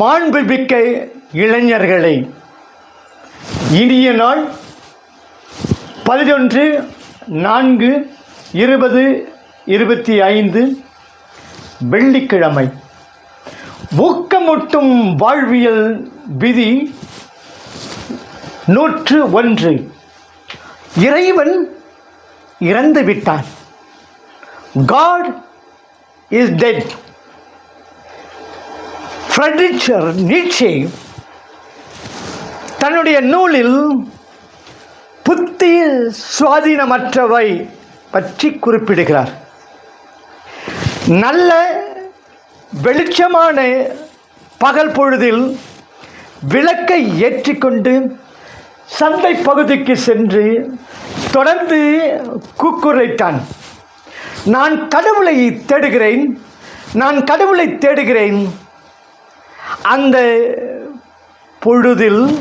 மாண்புமிக்க இளைஞர்களை இனிய நாள் பதினொன்று நான்கு இருபது இருபத்தி ஐந்து வெள்ளிக்கிழமை. ஊக்கமூட்டும் வாழ்வியல் விதி நூற்று ஒன்று. இறைவன் இறந்து விட்டான் God is dead Friedrich Nietzsche தன்னுடைய நூலில் புத்தி சுவாதீனமற்றவை பற்றி குறிப்பிடுகிறார். நல்ல வெளிச்சமான பகல் பொழுதில் விளக்கை ஏற்றிக்கொண்டு சந்தை பகுதிக்கு சென்று தொடர்ந்து கூக்குரைத்தான். நான் கடவுளை தேடுகிறேன் நான் கடவுளை தேடுகிறேன் அந்த பொழுதில்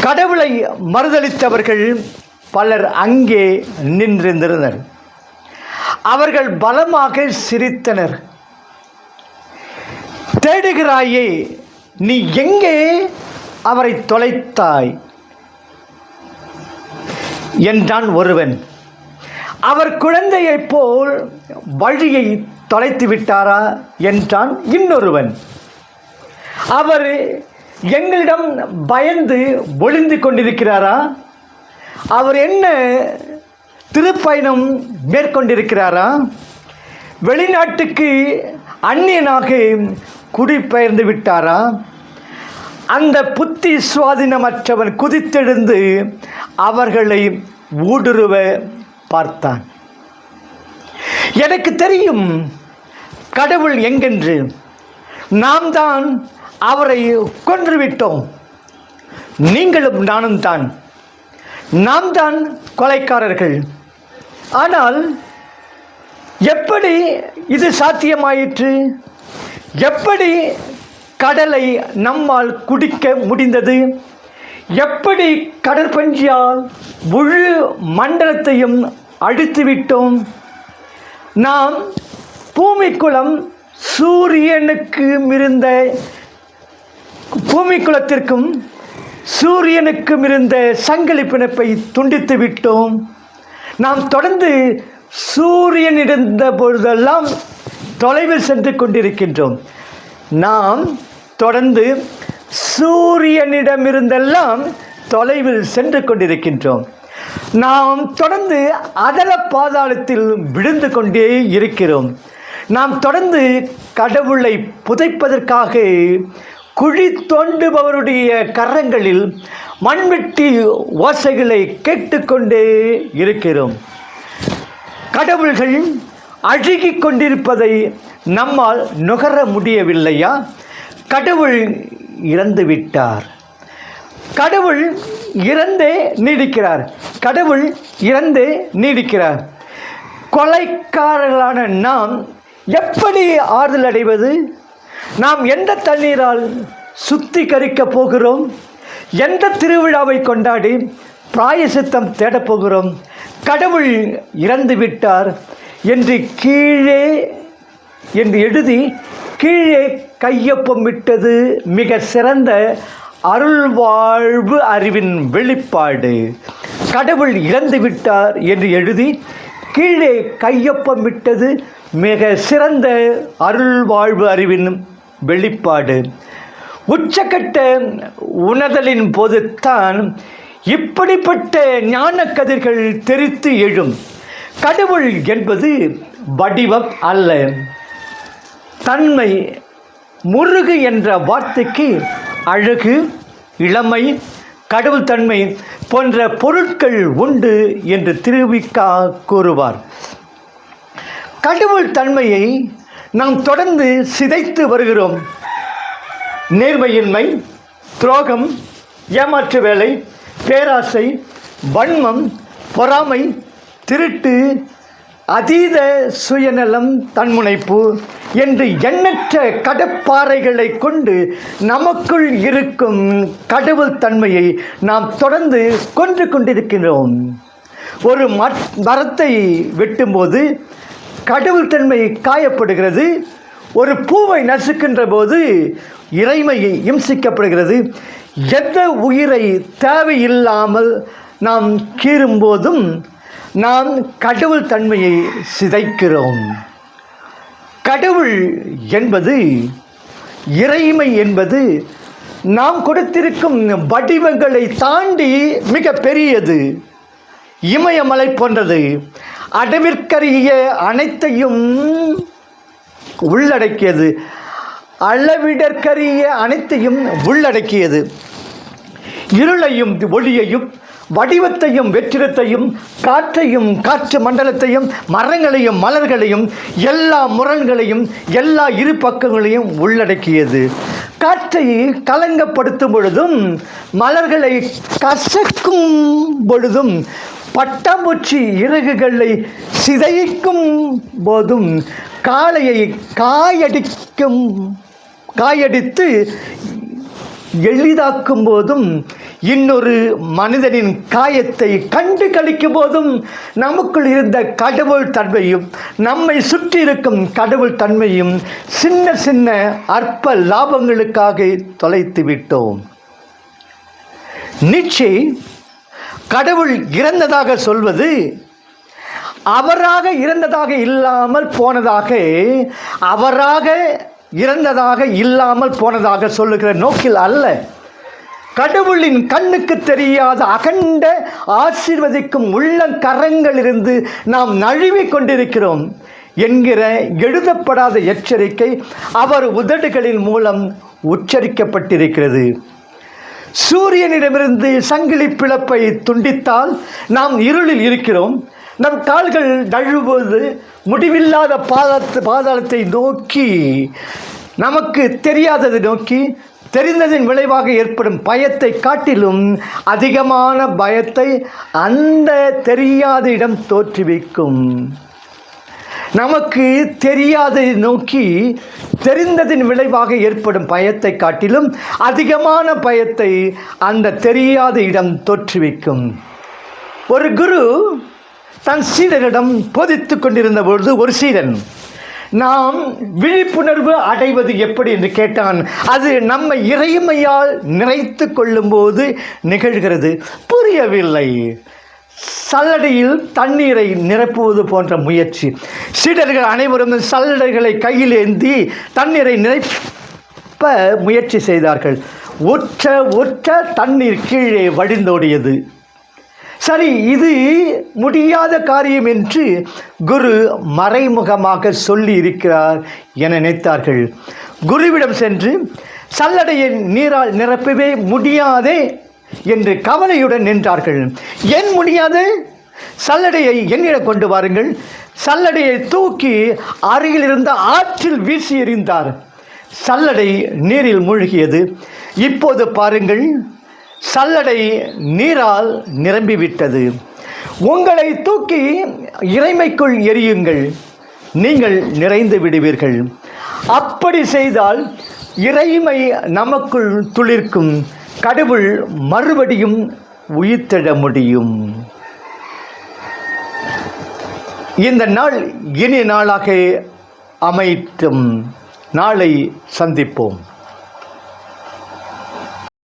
கடவுளை மறுதளித்தவர்கள் பலர் அங்கே நின்றிருந்தனர். அவர்கள் பலமாக சிரித்தனர். தேடுகிறாயே நீ எங்கே அவரை தொலைத்தாய்? என்றான் ஒருவன். அவர் குழந்தையைப் போல் வழியை தொலைத்து விட்டாரா என்றான் இன்னொருவன். அவர் எங்களிடம் பயந்து ஒளிந்து கொண்டிருக்கிறாரா? அவர் என்ன திருப்பயணம் மேற்கொண்டிருக்கிறாரா? வெளிநாட்டுக்கு அந்நியனாக குடிபெயர்ந்து விட்டாரா? அந்த புத்தி சுவாதீனமற்றவன் குதித்தெழுந்து அவர்களை ஊடுருவ பார்த்தான். எனக்கு தெரியும் கடவுள் எங்கென்று? நாம் தான் அவரை கொன்றுவிட்டோம் நீங்களும் நானும் தான். நாம் தான் கொலைக்காரர்கள். ஆனால் எப்படி இது சாத்தியமாயிற்று? எப்படி கடலை நம்மால் குடிக்க முடிந்தது? எப்படி கடற்பஞ்சியால் முழு மண்டலத்தையும் அடித்துவிட்டோம் நாம் பூமிக்குளம் சூரியனுக்கு பூமி பூமிக்குளத்திற்கும் சூரியனுக்கும் இருந்த சங்கிலி பிணைப்பை துண்டித்து விட்டோம். நாம் தொடர்ந்து சூரியன் இருந்த பொழுதெல்லாம் தொலைவில் சென்று கொண்டிருக்கின்றோம். நாம் தொடர்ந்து சூரியனிடமிருந்தெல்லாம் தொலைவில் சென்று கொண்டிருக்கின்றோம். நாம் தொடர்ந்து அதல பாதாளத்தில் விழுந்து கொண்டே இருக்கிறோம். நாம் தொடர்ந்து கடவுளை புதைப்பதற்காக குழி தோண்டுபவருடைய கரங்களில் மண்வெட்டி ஓசைகளை கேட்டுக்கொண்டே இருக்கிறோம். கடவுள்கள் அழுகிக் கொண்டிருப்பதை நம்மால் நுகர முடியவில்லையா? கடவுள் இறந்து விட்டார் கடவுள் இறந்தே நீடிக்கிறார். கடவுள் இறந்தே நீடிக்கிறார். கொலைக்காரர்களான நாம் எப்படி ஆறுதல் அடைவது? நாம் எந்த தண்ணீரால் சுத்திகரிக்கப் போகிறோம்? எந்த திருவிழாவை கொண்டாடி பிராயசித்தம் தேடப்போகிறோம் கடவுள் இறந்து விட்டார் என்று கீழே என்று எழுதி கீழே கையொப்பம் விட்டது மிக சிறந்த அருள்வாழ்வு அறிவின் வெளிப்பாடு. கடவுள் இறந்து விட்டார் என்று எழுதி கீழே கையொப்பமிட்டது மிக சிறந்த அருள்வாழ்வு அறிவின் வெளிப்பாடு. உச்சக்கட்ட உணர்தலின் போதுத்தான் இப்படிப்பட்ட ஞான கதிர்கள் தெரித்து எழும். கடவுள் என்பது வடிவம் அல்ல. தன்மை முருகு என்ற வார்த்தைக்கு அழகு இளமை கடவுள் தன்மை போன்ற பொருட்கள் உண்டு என்று திருவிக்கா கூறுவார். கடவுள் தன்மையை நாம் தொடர்ந்து சிதைத்து வருகிறோம். நேர்மையின்மை துரோகம் ஏமாற்று வேலை பேராசை வன்மம் பொறாமை திருட்டு அதீத சுயநலம் தன்முனைப்பு என்று எண்ணற்ற கடப்பாறைகளை கொண்டு நமக்குள் இருக்கும் கடவுள் தன்மையை நாம் தொடர்ந்து கொன்று கொண்டிருக்கிறோம். ஒரு மரத்தை வெட்டும்போது கடவுள் தன்மை காயப்படுகிறது. ஒரு பூவை நசுக்கின்ற போது இறைமையை இம்சிக்கப்படுகிறது. எந்த உயிரை தேவையில்லாமல் நாம் கீறும்போதும் நாம் கடவுள் தன்மையை சிதைக்கிறோம். கடவுள் என்பது இறைமை என்பது நாம் கொடுத்திருக்கும் வடிவங்களை தாண்டி மிக பெரியது இமயமலை போன்றது. அடவிற்கரிய அனைத்தையும் உள்ளடக்கியது. அளவிடற்கரிய அனைத்தையும் உள்ளடக்கியது. இருளையும் ஒளியையும் வடிவத்தையும் வெற்றிடத்தையும் காற்றையும் காற்று மண்டலத்தையும் மரங்களையும் மலர்களையும் எல்லா முரண்களையும் எல்லா இரு பக்கங்களையும் உள்ளடக்கியது. காற்றை கலங்கப்படுத்தும் பொழுதும் மலர்களை கசக்கும் பொழுதும் பட்டாம்பூச்சி இறகுகளை சிதைக்கும் போதும் காளையை காயடிக்கும் காயடித்து எளிதாக்கும் போதும் இன்னொரு மனிதனின் காயத்தை கண்டு கழிக்கும் போதும் நமக்குள் இருந்த கடவுள் தன்மையும் நம்மை சுற்றி இருக்கும் கடவுள் தன்மையும் சின்ன சின்ன அற்ப லாபங்களுக்காக தொலைத்து விட்டோம். நிச்சயம் கடவுள் இறந்ததாக சொல்வது அவராக இறந்ததாக இல்லாமல் போனதாக அவராக இறந்ததாக இல்லாமல் போனதாக சொல்லுகிற நோக்கில் அல்ல. கடவுளின் கண்ணுக்கு தெரியாத அகண்ட ஆசீர்வதிக்கும் உள்ள கரங்களிலிருந்து நாம் நழுவிக் கொண்டிருக்கிறோம் என்கிற எழுதப்படாத எச்சரிக்கை அவர் உதடுகளின் மூலம் உச்சரிக்கப்பட்டிருக்கிறது. சூரியனிடமிருந்து சங்கிலி பிளப்பை துண்டித்தால் நாம் இருளில் இருக்கிறோம். நம் கால்கள் நழுவுவது முடிவில்லாத பாதத்து பாதாளத்தை நோக்கி நமக்கு தெரியாததை நோக்கி தெரிந்ததின் விளைவாக ஏற்படும் பயத்தை காட்டிலும் அதிகமான பயத்தை அந்த தெரியாத இடம் தோற்றுவிக்கும். நமக்கு தெரியாததை நோக்கி தெரிந்ததின் விளைவாக ஏற்படும் பயத்தை காட்டிலும் அதிகமான பயத்தை அந்த தெரியாத இடம் தோற்றுவிக்கும் ஒரு குரு தன் சீடரிடம் போதித்து கொண்டிருந்த பொழுது ஒரு சீடன் நாம் விழிப்புணர்வு அடைவது எப்படி? என்று கேட்டான். அது நம்ம இறைமையால் நிறைத்து கொள்ளும்போது நிகழ்கிறது. புரியவில்லை. சல்லடையில் தண்ணீரை நிரப்புவது போன்ற முயற்சி. சீடர்கள் அனைவரும் சல்லடைகளை கையில் ஏந்தி தண்ணீரை நிரப்ப முயற்சி செய்தார்கள். ஒற்ற ஒற்ற தண்ணீர் கீழே வடிந்தோடியது. சரி இது முடியாத காரியம் என்று குரு மறைமுகமாக சொல்லி இருக்கிறார் என நினைத்தார்கள். குருவிடம் சென்று சல்லடையை நீரால் நிரப்பவே முடியாதே என்று கவலையுடன் நின்றார்கள். ஏன் முடியாது? சல்லடையை என்னிடம் கொண்டு வாருங்கள். சல்லடையை தூக்கி அருகில் இருந்த ஆற்றில் வீசி எறிந்தார். சல்லடை நீரில் மூழ்கியது. இப்போது பாருங்கள். சல்லடை நீரால் நிரம்பிவிட்டது. உங்களை தூக்கி இறைமைக்குள் எரியுங்கள் நீங்கள் நிறைந்து விடுவீர்கள். அப்படி செய்தால் இறைமை நமக்குள் துளிர்க்கும். கடவுள் மறுபடியும் உயிர்த்தெழ முடியும். இந்த நாள் இனி நாளாக அமைத்தும் நாளை சந்திப்போம்.